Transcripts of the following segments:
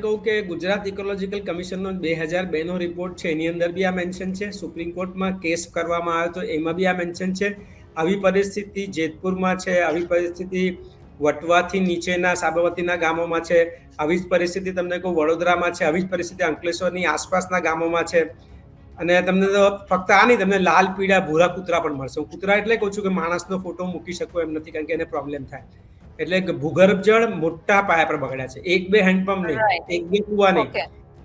કહું કે ગુજરાત ઇકોલોજીકલ કમિશનનો બે હજાર બેનો રિપોર્ટ છે, એની અંદર બી આ મેન્શન છે. સુપ્રીમ કોર્ટમાં કેસ કરવામાં આવ્યો તો એમાં બી આ મેન્શન છે. આવી પરિસ્થિતિ જેતપુરમાં છે, આવી પરિસ્થિતિ વટવાથી નીચેના, સાબરમતીના ગામોમાં છે, આવી જ પરિસ્થિતિ તમને કહું વડોદરામાં છે, આવી જ પરિસ્થિતિ અંકલેશ્વરની આસપાસના ગામોમાં છે. અને તમને તો ફક્ત આ નહીં, તમને લાલ પીળા ભૂરા કૂતરા પણ મળશે. હું કૂતરા એટલે કહું છું કે માણસનો ફોટો મૂકી શકું એમ નથી, કારણ કે એને પ્રોબ્લેમ થાય. એટલે કે ભૂગર્ભ જળ મોટા પાયા પર બગડ્યા છે. એક બે હેન્ડપંપ નહીં એક બે કુવા નહીં.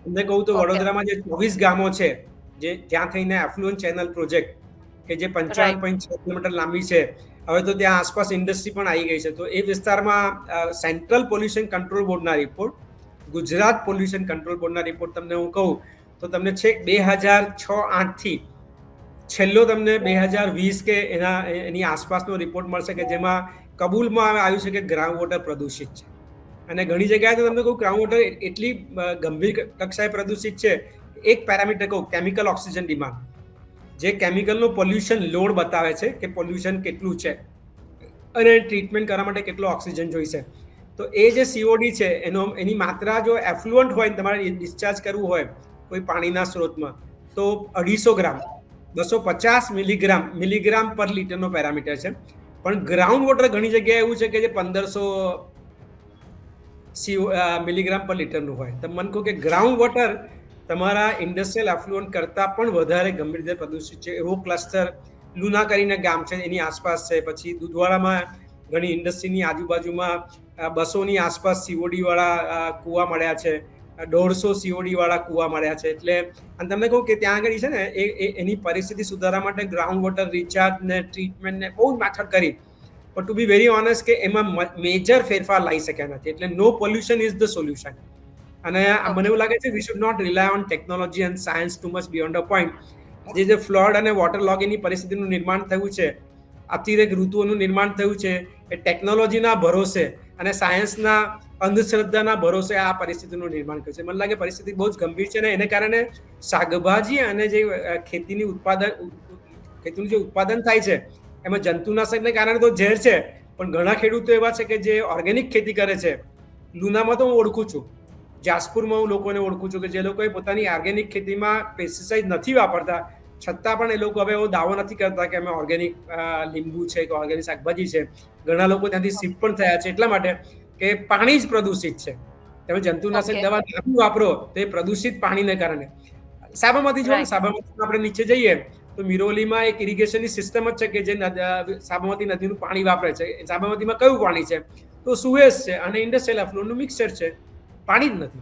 તમને કહું તો વડોદરામાં જે ચોવીસ ગામો છે જે ત્યાં થઈને એફ્લુઅન્ટ ચેનલ પ્રોજેક્ટ કે જે પંચાવન પોઈન્ટ છ કિલોમીટર લાંબી છે હવે તો ત્યાં આસપાસ ઇન્ડસ્ટ્રી પણ આવી ગઈ છે. તો એ વિસ્તારમાં સેન્ટ્રલ પોલ્યુશન કંટ્રોલ બોર્ડના રિપોર્ટ ગુજરાત પોલ્યુશન કંટ્રોલ બોર્ડના રિપોર્ટ તમને હું કહું તો તમને છેક બે હજાર છ આઠથી છેલ્લો તમને બે હજાર વીસ કે એના એની આસપાસનો રિપોર્ટ મળશે કે જેમાં કબૂલમાં આવ્યું છે કે ગ્રાઉન્ડ વોટર પ્રદૂષિત છે. અને ઘણી જગ્યાએ તો તમને કહું ગ્રાઉન્ડ વોટર એટલી ગંભીર કક્ષાએ પ્રદૂષિત છે, એક પેરામીટર કહું કેમિકલ ઓક્સિજન ડિમાન્ડ જે કેમિકલનું પોલ્યુશન લોડ બતાવે છે કે પોલ્યુશન કેટલું છે અને ટ્રીટમેન્ટ કરવા માટે કેટલો ઓક્સિજન જોઈશે. તો એ જે સીઓડી છે, એનો, એની માત્રા જો એફ્લુઅન્ટ હોય તમારે ડિસ્ચાર્જ કરવું હોય, કોઈ પાણીના સ્ત્રોતમાં તો અઢીસો ગ્રામ, બસો પચાસ મિલીગ્રામ મિલીગ્રામ પર લીટરનો પેરામીટર છે. પણ ગ્રાઉન્ડ વોટર ઘણી જગ્યાએ એવું છે કે જે પંદરસો મિલીગ્રામ પર લીટરનું હોય. તો મને કહું કે ગ્રાઉન્ડ વોટર તમારા ઇન્ડસ્ટ્રીયલ એફ્લુઅન્ટ કરતાં પણ વધારે ગંભીર રીતે પ્રદૂષિત છે. એવું ક્લસ્ટર લુના કરીને ગામ છે, એની આસપાસ છે. પછી દુધવાડામાં ઘણી ઇન્ડસ્ટ્રીની આજુબાજુમાં બસોની આસપાસ સીઓડીવાળા કૂવા મળ્યા છે. દોઢસો સીઓડી વાળા કૂવા મળ્યા છે. એટલે અને તમને કહું કે ત્યાં આગળ છે ને એ એની પરિસ્થિતિ સુધારવા માટે ગ્રાઉન્ડ વોટર રિચાર્જ ને ટ્રીટમેન્ટ ને બહુ જ માથડ કરી. પણ ટુ બી વેરી ઓનેસ્ટ કે એમાં મેજર ફેરફાર લાવી શક્યા નથી. એટલે no pollution is the solution અને મને એવું લાગે છે we should not rely on technology and science too much beyond a point જે જે ફ્લડ અને વોટર લોગિંગની પરિસ્થિતિનું નિર્માણ થયું છે અતિરેક ઋતુઓનું નિર્માણ થયું છે એ ટેકનોલોજીના ભરોસે અને સાયન્સના અંધશ્રદ્ધાના ભરોસે આ પરિસ્થિતિનું નિર્માણ કરશે મને લાગે પરિસ્થિતિ બહુ જ ગંભીર છે અને એને કારણે શાકભાજી અને જે ખેતીની ઉત્પાદન ખેતીનું જે ઉત્પાદન થાય છે, એમાં જંતુનાશકને કારણે તો ઝેર છે, પણ ઘણા ખેડૂતો એવા છે કે જે ઓર્ગેનિક ખેતી કરે છે. લુનામાં તો હું ઓળખું છું. જાસપુરમાં હું લોકોને ઓળખું છું કે જે લોકોએ પોતાની ઓર્ગેનિક ખેતીમાં પેસ્ટિસાઇડ નથી વાપરતા, છતાં પણ એ લોકો હવે એવો દાવો નથી કરતા કે અમે ઓર્ગેનિક લીંબુ છે કે ઓર્ગેનિક શાકભાજી છે. ઘણા લોકો ત્યાંથી શિફ્ટ પણ થયા છે એટલા માટે કે પાણી જ પ્રદૂષિત છે. તમે જંતુનાશક. દવા વાપરો તો એ પ્રદૂષિત પાણીને કારણે. સાબરમતી જો સાબરમતી આપણે નીચે જઈએ તો મિરોલીમાં એક ઇરિગેશનની સિસ્ટમ જ છે કે જે સાબરમતી નદીનું પાણી વાપરે છે. સાબરમતીમાં કયું પાણી છે? તો સુએસ છે અને ઇન્ડસ્ટ્રીયલ એફ્લુનું મિક્સર છે. પાણી જ નથી.